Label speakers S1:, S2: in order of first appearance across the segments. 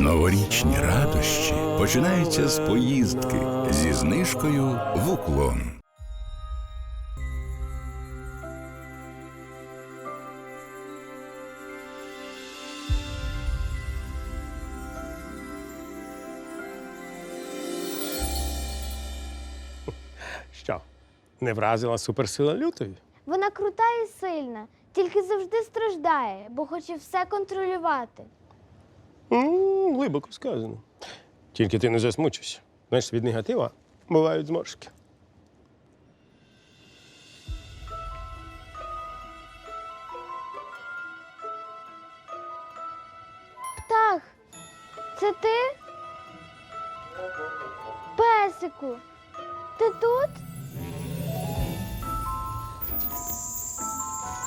S1: Новорічні радощі починаються з поїздки зі знижкою в уклон.
S2: Що? Не вразила суперсила лютої?
S3: Вона крута і сильна, тільки завжди страждає, бо хоче все контролювати.
S2: М глибоко сказано. Тільки ти не засмучуйся. Знаєш, від негатива бувають зморшки.
S3: Птах, це ти? Песику, ти тут?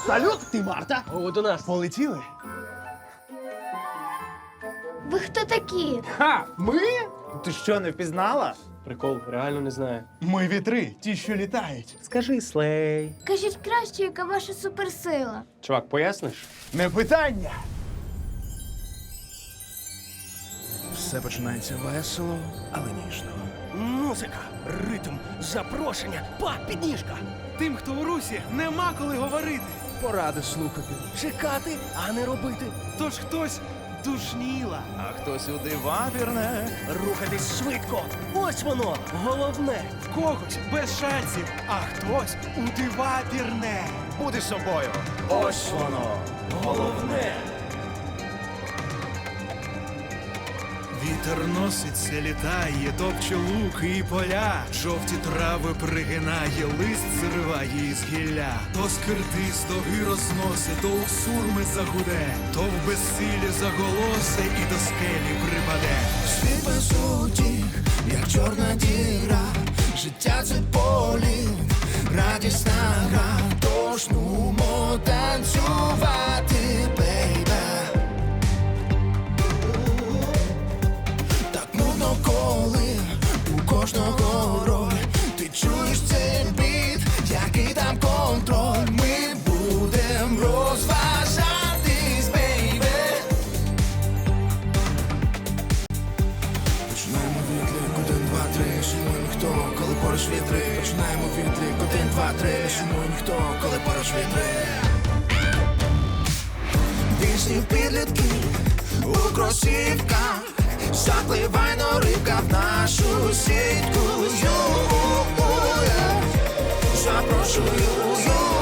S4: Салют, ти Марта.
S2: О, до нас.
S4: Полетіли?
S3: Хто такі?
S4: Ха! Ми? Ти що, не впізнала?
S2: Прикол, реально не знаю.
S4: Ми вітри, ті, що літають.
S2: Скажи слей.
S3: Кажіть краще, яка ваша суперсила.
S2: Чувак, поясниш?
S4: Не питання. Все починається весело, але ніжно.
S5: Музика, ритм, запрошення, па, підніжка. Тим, хто у русі, нема коли говорити.
S4: Поради слухати.
S5: Чекати, а не робити. Тож хтось душніла.
S4: А хто сюди ваперне?
S5: Рухатись швидко. Ось воно, головне. В когось без шансів, а хтось у дива пірне.
S4: Бути собою.
S5: Ось воно, головне. Вітер носиться, літає, топче луки і поля. Жовті трави пригинає, лист зриває із гілля. То скирти з тоги розноси, то у сурми загуде, то в безсилі заголосе і до скелі припаде.
S6: Світ без утіх, як чорна діра, життя це полі, будем розважатись. Починаємо відлік, один, два, три, шумує ніхто, коли поруч вітри. Починаємо відлік, один, два, три, шумує ніхто, коли поруч вітри. Пісні підлітки у кросівках, запливайно рибка в нашу сітку. Запрошую,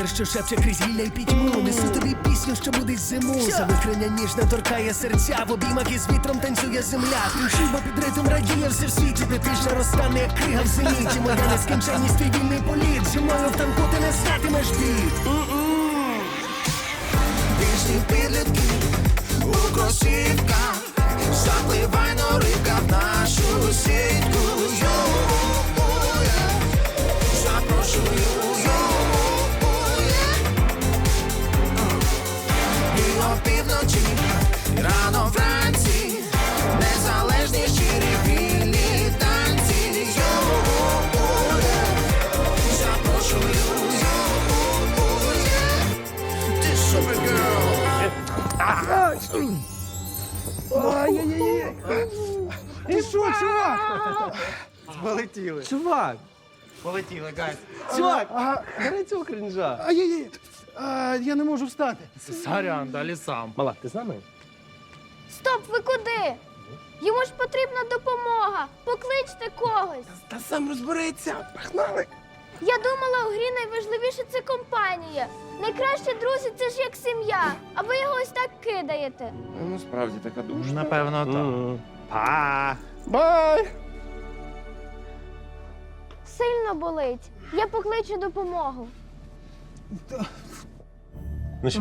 S7: Вітер, що шепче крізь гілля й пітьму. Несу тобі пісню, що будить зиму. Завихрення ніжно торкає серця. В обіймах із вітром танцює земля. Душі, бо під ритм радіє все в світі Де тиша розтане, як крига в зеніті Моя нескінченність, твій вільний політ? Зі мною в танку ти не знатимеш бід
S6: Пісні підлітки у кросівках І
S4: що, чувак? Полетіли.
S2: Чувак!
S4: Полетіли, гайс.
S2: Чувак! Бери цього кринжа.
S4: Ай-яй-яй. А, Я не можу встати.
S5: Сорян, далі сам.
S2: Мала, ти з нами?
S3: Стоп, ви куди? Йому ж потрібна допомога. Покличте когось.
S4: Та сам розбереться. Погнали.
S3: Я думала, у грі найважливіше це компанія. Найкращі друзі це ж як сім'я. А ви його ось так кидаєте.
S4: Ну, справді така душа.
S5: Напевно,
S2: Мгм. Па! Бай!
S3: Сильно болить. Я покличу допомогу.
S2: Ну що,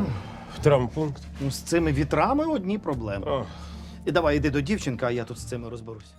S2: в травмпункт?
S8: Ну, з цими вітрами одні проблеми.
S2: О,
S8: І давай іди до дівчинка, а я тут з цими розберусь.